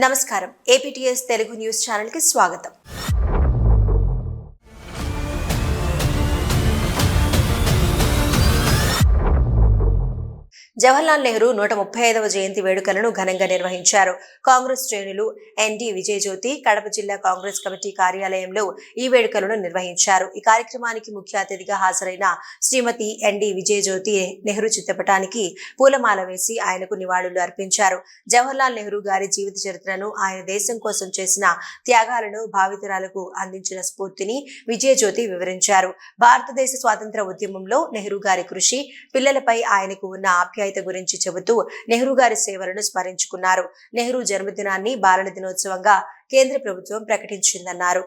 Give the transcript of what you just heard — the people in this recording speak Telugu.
నమస్కారం. ఏపీటీఎస్ తెలుగు న్యూస్ ఛానల్కి స్వాగతం. జవహర్లాల్ నెహ్రూ నూట ముప్పై ఐదవ జయంతి వేడుకలను ఘనంగా నిర్వహించారు. కాంగ్రెస్ శ్రేణులు ఎన్డీ విజయజ్యోతి కడప జిల్లా కాంగ్రెస్ కమిటీ కార్యాలయంలో ఈ వేడుకలను నిర్వహించారు. ఈ కార్యక్రమానికి ముఖ్య అతిథిగా హాజరైన శ్రీమతి ఎన్డీ విజయజ్యోతి నెహ్రూ చిత్రపటానికి పూలమాల వేసి ఆయనకు నివాళులు అర్పించారు. జవహర్లాల్ నెహ్రూ గారి జీవిత చరిత్రను ఆయన దేశం కోసం చేసిన త్యాగాలను భావితరాలకు అందించిన స్ఫూర్తిని విజయజ్యోతి వివరించారు. భారతదేశ స్వాతంత్ర ఉద్యమంలో నెహ్రూ గారి కృషి పిల్లలపై ఆయనకు ఉన్న ఆప్యాయత గురించి చెబుతూ నెహ్రూ గారి సేవలను స్మరించుకున్నారు. నెహ్రూ జన్మదినాన్ని బాలల దినోత్సవంగా కేంద్ర ప్రభుత్వం ప్రకటించిందన్నారు.